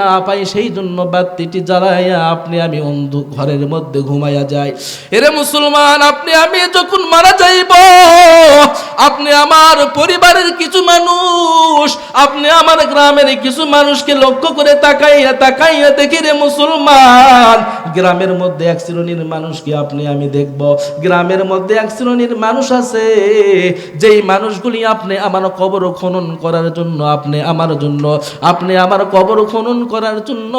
না পাই সেই জন্য বাতিটি জ্বালাইয়া আপনি আমি অন্ধ ঘরের মধ্যে ঘুমাইয়া যাই। এরে মুসলমান, আপনি আমি যখন মারা যাইব, আপনি আমার পরিবারের কিছু মানুষ, আপনি আমার গ্রামের কিছু মানুষকে লক্ষ্য করে তাকাইয়া তাকাইয়া দেখি রে মুসলমান, গ্রামের মধ্যে এক শ্রেণির মানুষকে আপনি আমি দেখব। গ্রামের মধ্যে এক শ্রেণির মানুষ আছে, যেই মানুষগুলি আপনি আমার কবর খনন করার জন্য, আপনি আমার জন্য, আপনি আমার কবর খনন করার জন্য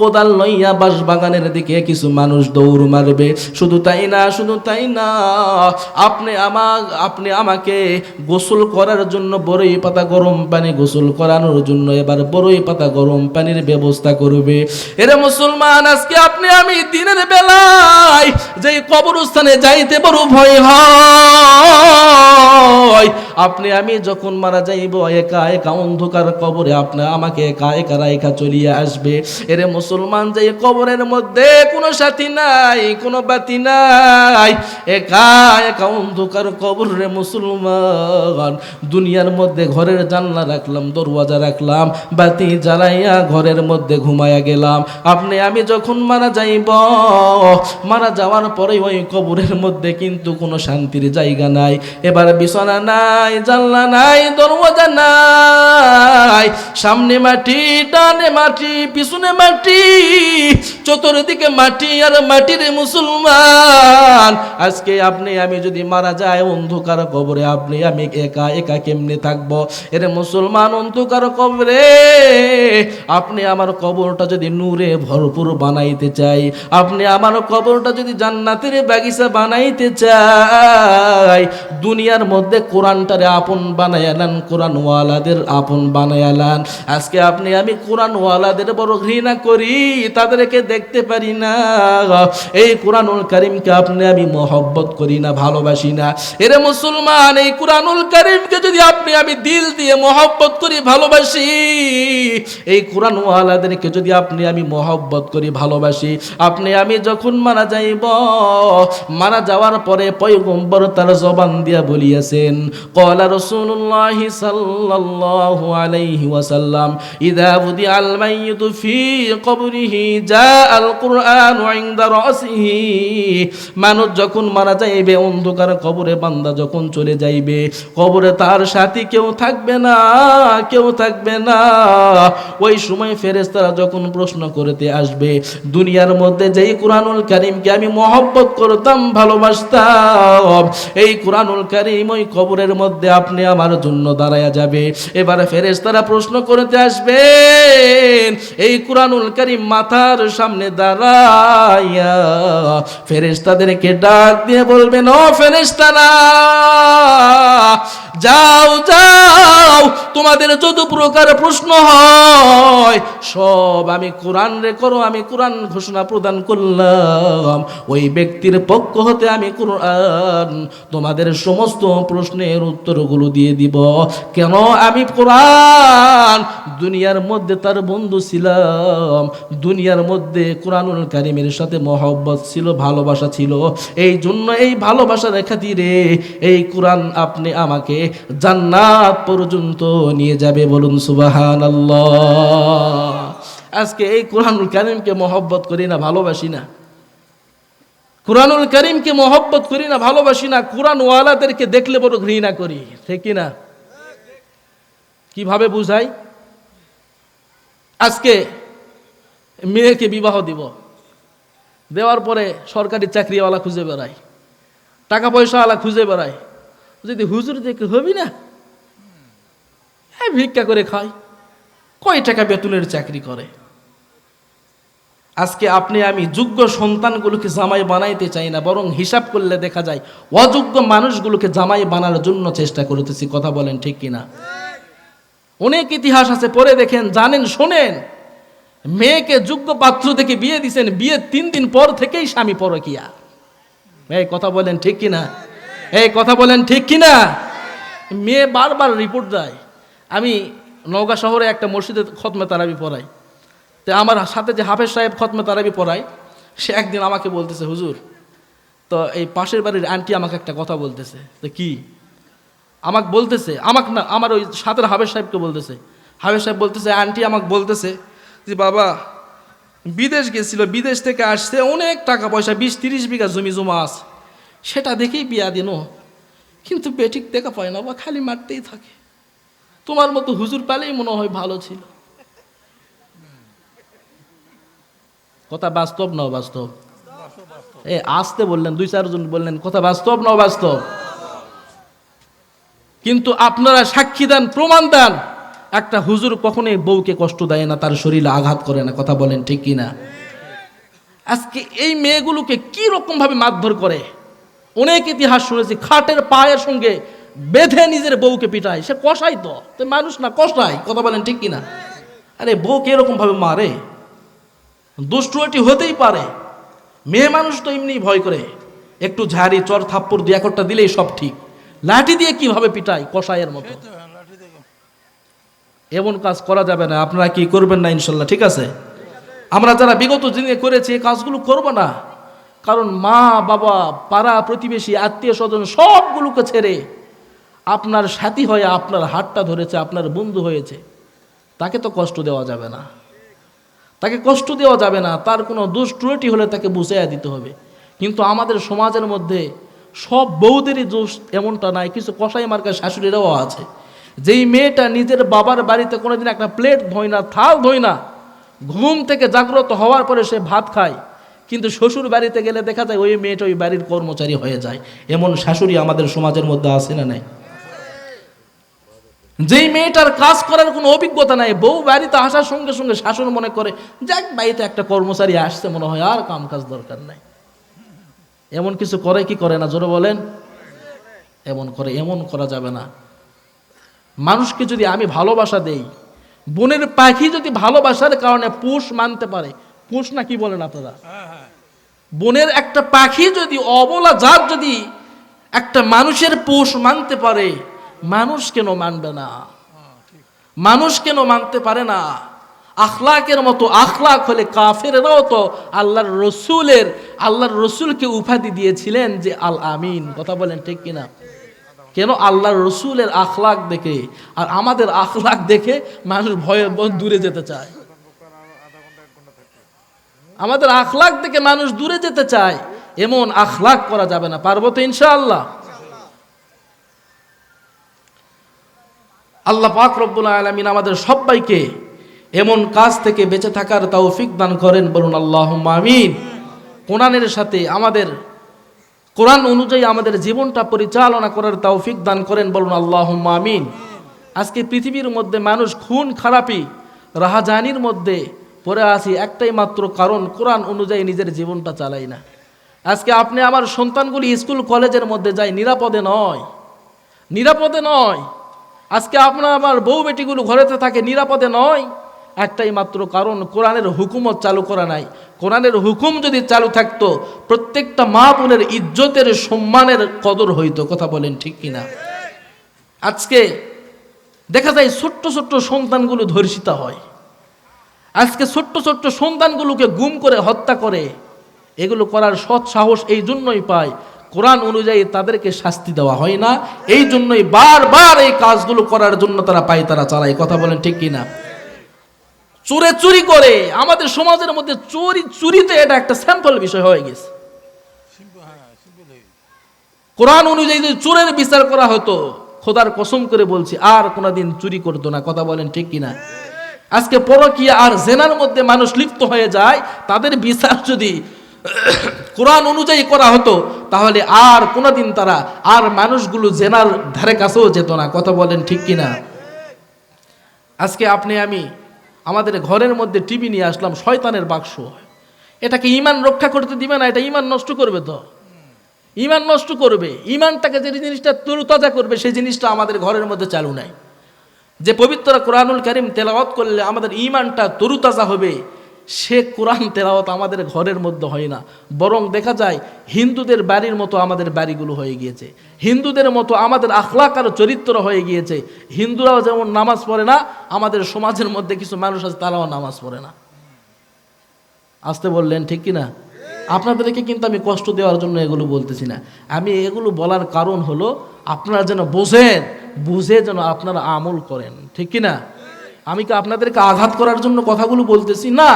কোদাল লইয়া বাঁশ বাগানের দিকে কিছু মানুষ দৌড় মারবে। শুধু তাই না, শুধু তাই না, আপনি আমার আপনি আমাকে গোসল করার জন্য বড়ই পাতা গরম পানি গোসল করানোর জন্য এবার বড়ই পাতা গরম পানির ব্যবস্থা করবে। এরে মুসলমান, আজকে আপনি আমি দিনের বেলায় যেই কবরস্থানে যাইতে বড় ভয় হয়। আপনি আমি যখন মারা যাইব, একা একা অন্ধকার কবরে আপনি, আমাকে একা একা রাইখা চলিয়ে আসবে। এরে মুসলমান যে কবরের মধ্যে কোনো সাথী নাই, কোনো বাতি নাই, একা একা অন্ধকার কবর রে মুসলমান। দুনিয়ার মধ্যে ঘরের জানলা রাখলাম, দরওয়াজা রাখলাম, বাতি জ্বালাইয়া ঘরের মধ্যে ঘুমায়া গেলাম। আপনি, আমি যখন মারা যাইব, মারা যাওয়ার পরে ওই কবরের মধ্যে কিন্তু কোনো শান্তির জায়গা নাই। এবার বিছানা নাই, জানলা নাই, দরওয়াজা নাই, সামনে মাটি ডানে মাটি, পিছনে মাটি, চতুর্দিকে মাটি আর মাটির মুসলমান। আজকে আপনি, আমি যদি মারা যায় অন্ধকার কবরে আপনি, আমি একা একা কেমনে থাকব? এর মুসলমান অন্ধকার কবরে, আপনি আমার কবরটা যদি নূরে ভরপুর বানাইতে চাই, আপনি আমার কবরটা যদি জান্নাতের বাগিচা বানাইতে চাই, দুনিয়ার মধ্যে কোরআনটারে আপন বানায়ালান কোরআনওয়ালাদের আপন বানায়ালান আজকে আপনি, আমি কোরআনওয়ালাদের বড় ঘৃণা করি, তাদেরকে দেখতে পারি না। এই কোরআনুল করিমকে আপনি আমি মহব্বত করি না, ভালোবাসি না। এরে মুসলমান, এই কোরআনুল করিমকে যদি আপনি আমি দিল দিয়ে মহব্বত করি, ভালোবাসি, এই কোরআনওয়ালাদেরকে যদি আপনি আমি মহব্বত করি, ভালোবাসি, আপনি আমি যখন মারা যাইব, মারা যাওয়ার পরে পয়গম্বর তার জবান দিয়া বলিয়াছেন, কলা রসুল্লাহ সাল্লাল্লাহু আলাইহি ওয়াসাল্লাম, ইদা আল মাইয়িতু ফি কবরিহি জা আল কুরআন ইনদা মানুষ যখন মারা যাইবে, অন্ধকার কবরে বান্দা যখন চলে যাইবে, কবরে তার সাথী কেউ থাকবে না, কেউ থাকবে না। ওই সময় ফেরেশতারা যখন প্রশ্ন করতে আসবে, দুনিয়ার মধ্যে যেই কোরআনুল কারিমকে আমি মহব্বত করতাম, ভালোবাসতাম, এই কোরআনুল কারিম ওই কবরের মধ্যে আপনি আমার জন্য দাঁড়ায়া যাবে। এবারে ফেরেশতারা প্রশ্ন করতে আসবেন এই কোরআনুল কারিম মাথার সামনে দাঁড়াইয়া ফেরেস্তাদেরকে ডাক দিয়ে বলবেন, ও ফেরেস্তারা যাও যাও, তোমাদের যত প্রকার প্রশ্ন হয় সব আমি কোরআন রে করো, আমি কোরআন ঘোষণা প্রদান করলাম। ওই ব্যক্তির পক্ষ হতে আমি কোরআন তোমাদের সমস্ত প্রশ্নের উত্তরগুলো দিয়ে দিব। কেন আমি কোরআন? দুনিয়ার মধ্যে তার বন্ধু ছিলাম। দুনিয়ার মধ্যে কোরআনুল কারিমের সাথে মহব্বত ছিল, ভালোবাসা ছিল। এই জন্য এই ভালোবাসা ভালোবাসার খাতিরে এই কোরআন আপনি আমাকে জান্নাত পর্যন্ত নিয়ে যাবে বলুন সুবাহান আজকে এই কোরআনুল কারিমকে মহব্বত করি না, ভালোবাসি না। কোরআনুল করিমকে মহব্বত করি না, ভালোবাসি না কোরআন ওয়ালাদেরকে দেখলে বড় ঘৃণা করি, ঠিক না কীভাবে বুঝাই? আজকে মেয়েকে বিবাহ দিব। দেওয়ার পরে সরকারি চাকরিওয়ালা খুঁজে বেড়াই টাকা পয়সাওয়ালা খুঁজে বেড়াই যদি হুজুর দেখে হবি না? ভিক্ষা করে খায়। কয় টাকা বেতনের চাকরি করে? আজকে আপনি, আমি যোগ্য সন্তানগুলোকে জামাই বানাইতে চাই না, বরং হিসাব করলে দেখা যায় অযোগ্য মানুষগুলোকে জামাই বানার জন্য চেষ্টা করতেছি, কথা বলেন ঠিক কিনা? অনেক ইতিহাস আছে পরে দেখেন, জানেন, শোনেন। মেয়েকে যোগ্য পাত্র থেকে বিয়ে দিছেন, বিয়ে তিন দিন পর থেকেই স্বামী পরকিয়া। এই কথা বলেন ঠিক কিনা? এই কথা বলেন ঠিক কিনা? মেয়ে বারবার রিপোর্ট দেয়। আমি নওগাঁ শহরে একটা মসজিদে খতমে তারাবি পড়াই তো আমার সাথে যে হাফেজ সাহেব খতমে তারাবি পড়ায়, সে একদিন আমাকে বলতেছে, হুজুর, তো এই পাশের বাড়ির আন্টি আমাকে একটা কথা বলতেছে। তো কি? আমাকে বলতেছে, আমাকে না, আমার ওই সাথের হাফেজ সাহেবকে বলতেছে। হাবিব সাহেব বলতেছে আন্টি আমাকে বলতেছে যে, বাবা, বিদেশ গেছিল, বিদেশ থেকে আসছে, অনেক টাকা পয়সা, বিশ তিরিশ বিঘা জমি জমা আছে। সেটা দেখেই বিয়া দিন কিন্তু বেঠিক দেখা পায় না, বা খালি মারতেই থাকে। তোমার মতো হুজুর পালেই মনে হয় ভালো ছিল। কথা বাস্তব না বাস্তব এ, আসতে বললেন, দুই চারজন বললেন, কথা বাস্তব না বাস্তব কিন্তু আপনারা সাক্ষী দেন, প্রমাণ দেন, একটা হুজুর কখনোই বউকে কষ্ট দেয় না, তার শরীরে আঘাত করে না, কথা বলেন ঠিক কি না আজকে এই মেয়েগুলোকে কি রকম ভাবে মারধর করে? অনেক ইতিহাস শুনেছি, খাটের পায়ের সঙ্গে বেঁধে নিজের বউকে পিটায়। সে কষাই তো। তো মানুষ না কষাই কথা বলেন ঠিক কিনা? আরে বউকে এরকম ভাবে মারে? দুষ্টু এটি হতেই পারে। মেয়ে মানুষ তো এমনি ভয় করে। একটু ঝাড়ি চর থাপ্পড় দিয়ে একটা দিলেই সব ঠিক। লাঠি দিয়ে কীভাবে পিটায় কষাইয়ের মতো? এমন কাজ করা যাবে না। আপনারা কি করবেন না ইনশাল্লাহ? ঠিক আছে? আমরা যারা বিগত দিনে করেছি এই কাজগুলো করব না। কারণ মা বাবা পাড়া প্রতিবেশী আত্মীয় স্বজন সবগুলোকে ছেড়ে আপনার সাথী হয়ে আপনার হাতটা ধরেছে, আপনার বন্ধু হয়েছে, তাকে তো কষ্ট দেওয়া যাবে না। তাকে কষ্ট দেওয়া যাবে না, তার কোনো দোষ ত্রুটি হলে তাকে বুঝাইয়া দিতে হবে। কিন্তু আমাদের সমাজের মধ্যে সব বউদেরই দোষ এমনটা নাই, কিছু কষাই মার্কা শাশুড়িরাও আছে। যেই মেয়েটা নিজের বাবার বাড়িতে কোনোদিন একটা প্লেট ধোয় না, থাল ধোয় না, ঘুম থেকে জাগ্রত হওয়ার পরে সে ভাত খায়, কিন্তু শ্বশুর বাড়িতে গেলে দেখা যায় ওই মেয়েটা ওই বাড়ির কর্মচারী হয়ে যায়। এমন শাশুড়ি আমাদের সমাজের মধ্যে আছে না নাই? যেই মেয়েটার কাজ করার কোনো অভিজ্ঞতা নাই, বউ বাড়িতে আসার সঙ্গে সঙ্গে শাসন মনে করে, যাক, বাড়িতে একটা কর্মচারী আসছে, মনে হয় আর কাম কাজ দরকার নাই। এমন কিছু করে কি করে না? জোরে বলেন। এমন করে, এমন করা যাবে না। মানুষকে যদি আমি ভালোবাসা দেই, বনের পাখি যদি ভালোবাসার কারণে পুষ মানতে পারে, পুষ না কি বলেন আপনারা? বনের একটা পাখি যদি অবলা জাত যদি একটা মানুষের পোষ মানতে পারে মানুষ কেন মানবে না? মানুষ কেন মানতে পারে না? আখলাকের মতো আখলাক হলে কাফেররাও তো আল্লাহর রসুলের, আল্লাহর রসুলকে উপাধি দিয়েছিলেন যে আল আমিন। কথা বলেন ঠিক কিনা? কেন আল্লাহর রসুলের আখলাক দেখে আর আমাদের আখলাক দেখে মানুষ ভয়ে দূরে যেতে চায়? আমাদের আখলাক থেকে মানুষ দূরে যেতে চায়। এমন আখলাক করা যাবে না। পারব তো ইনশাআল্লাহ? আল্লাহ পাক রব্বুল আলমিন আমাদের সবাইকে এমন কাজ থেকে বেঁচে থাকার তৌফিক দান করেন। বলুন আল্লাহ আমিন। কোরআনের সাথে আমাদের, কোরআন অনুযায়ী আমাদের জীবনটা পরিচালনা করার তৌফিক দান করেন। বলুন আল্লাহ আমিন। আজকে পৃথিবীর মধ্যে মানুষ খুন, খারাপি, রাহাজানির মধ্যে পড়ে আসি একটাই মাত্র কারণ, কোরআন অনুযায়ী নিজের জীবনটা চালাই না। আজকে আপনি আমার সন্তানগুলি স্কুল, কলেজের মধ্যে যায়, নিরাপদে নয়। নিরাপদে নয়। আজকে আপনার আমার বউ বেটিগুলো ঘরেতে থাকে, নিরাপদে নয়। একটাই মাত্র কারণ, কোরআনের হুকুমত চালু করা নাই। কোরআনের হুকুম যদি চালু থাকতো, প্রত্যেকটা মা বোনের ইজ্জতের সম্মানের কদর হইতো, কথা বলেন ঠিক কিনা? আজকে দেখা যায় ছোট্ট ছোট্ট সন্তানগুলো ধর্ষিত হয়। আজকে ছোট্ট ছোট্ট সন্তানগুলোকে গুম করে হত্যা করে। এগুলো করার সৎ সাহস এই জন্যই পায়। কোরআন অনুযায়ী তাদেরকে শাস্তি দেওয়া হয় না। এই জন্যই বারবার এই কাজগুলো করার জন্য তারা পায় তারা চালায়। কথা বলেন ঠিক কিনা চোরে চুরি করে। আমাদের সমাজের মধ্যে চুরি চুরিতে এটা একটা স্যাম্পল বিষয় হয়ে গেছে। কোরআন অনুযায়ী যদি চোরের বিচার করা হতো, খোদার কসম করে বলছি, আর কোনোদিন চুরি করতো না। কথা বলেন ঠিক কিনা আজকে পরকিয়া আর জেনার মধ্যে মানুষ লিপ্ত হয়ে যায়। তাদের বিচার যদি কোরআন অনুযায়ী করা হতো তাহলে আর কোনোদিন তারা আর মানুষগুলো জেনার ধারে কাছেও যেত না। কথা বলেন ঠিক কিনা? আজকে আপনি, আমি আমাদের ঘরের মধ্যে টিভি নিয়ে আসলাম, শয়তানের বাক্স। এটাকে ইমান রক্ষা করতে দিবে না, এটা ইমান নষ্ট করবে তো। ইমান নষ্ট করবে। ইমানটাকে যে জিনিসটা তরুতাজা করবে, সেই জিনিসটা আমাদের ঘরের মধ্যে চালু নাই। যে পবিত্র কোরআনুল করিম তেলাওয়াত করলে আমাদের ইমানটা তরুতাজা হবে সে কোরআন তেলাওয়াত আমাদের ঘরের মধ্যে হয় না। বরং দেখা যায়, হিন্দুদের বাড়ির মতো আমাদের বাড়িগুলো হয়ে গিয়েছে। হিন্দুদের মতো আমাদের আখলাক আর চরিত্র হয়ে গিয়েছে। হিন্দুরাও যেমন নামাজ পড়ে না, আমাদের সমাজের মধ্যে কিছু মানুষ আছে, তারাও নামাজ পড়ে না। আসতে বললেন, ঠিক কি না আপনাদেরকে কিন্তু আমি কষ্ট দেওয়ার জন্য এগুলো বলতেছি না। আমি এগুলো বলার কারণ হলো, আপনারা যেন বোঝেন, বুঝে যেন আপনারা আমল করেন। ঠিক কি না আমি কি আপনাদেরকে আঘাত করার জন্য কথাগুলো বলতেছি? না।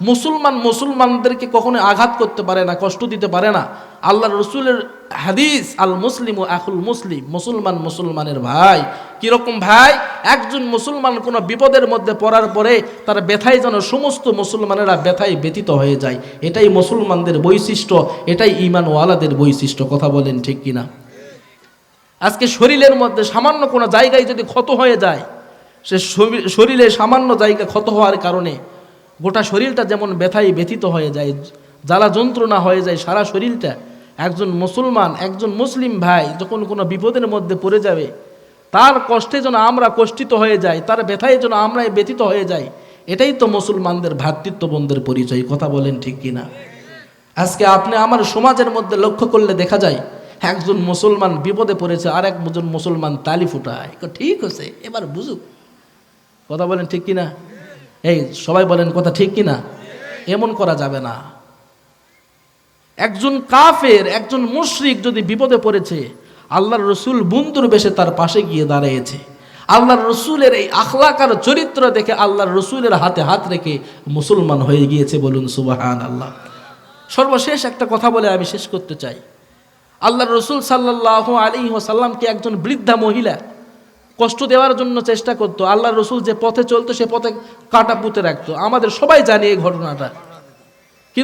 মুসলমান মুসলমানদেরকে কখনো আঘাত করতে পারে না, কষ্ট দিতে পারে না। আল্লাহ রসুলের হাদিস, আল মুসলিম ও আকুল মুসলিম, মুসলমান মুসলমানের ভাই। কীরকম ভাই? একজন মুসলমান কোনো বিপদের মধ্যে পড়ার পরে তার ব্যথায় যেন সমস্ত মুসলমানেরা ব্যথায় ব্যতীত হয়ে যায়। এটাই মুসলমানদের বৈশিষ্ট্য, এটাই ইমানওয়ালাদের বৈশিষ্ট্য, কথা বলেন ঠিক কিনা? আজকে শরীরের মধ্যে সামান্য কোনো জায়গায় যদি ক্ষত হয়ে যায় সে শরীরে সামান্য জায়গা ক্ষত হওয়ার কারণে গোটা শরীরটা যেমন ব্যথায় ব্যথিত হয়ে যায়, জ্বালা যন্ত্রণা হয়ে যায়, সারা শরীরটা একজন মুসলমান, একজন মুসলিম ভাই যখন কোনো বিপদের মধ্যে পড়ে যাবে, তার কষ্টে যেন আমরা কষ্টিত হয়ে যাই, তার ব্যথায় যেন আমরা ব্যথিত হয়ে যাই, এটাই তো মুসলমানদের ভ্রাতৃত্ববন্ধের পরিচয়, কথা বলেন ঠিক কিনা? আজকে আপনি আমার সমাজের মধ্যে লক্ষ্য করলে দেখা যায়, একজন মুসলমান বিপদে পড়েছে আর একজন মুসলমান তালি ফুটায়। ঠিক আছে এবার বুঝুক। কথা বলেন ঠিক কিনা? এই, সবাই বলেন কথা ঠিক কিনা? এমন করা যাবে না। একজন কাফের, একজন মুশরিক যদি বিপদে পড়েছে, আল্লাহর রসুল বন্ধুর বেশে তার পাশে গিয়ে দাঁড়িয়েছে। আল্লাহর রসুলের এই আখলাকার চরিত্র দেখে আল্লাহর রসুলের হাতে হাত রেখে মুসলমান হয়ে গিয়েছে বলুন সুবাহান আল্লাহ সর্বশেষ একটা কথা বলে আমি শেষ করতে চাই। আল্লাহর রসুল সাল্লাহ আলী সাল্লামকে একজন বৃদ্ধা মহিলা কষ্ট দেওয়ার জন্য চেষ্টা করতো। আল্লাহ রসুল যে পথে চলতো, সে পথে কাটা পুঁতে রাখতো। আমাদের সবাই জানি এই ঘটনাটা।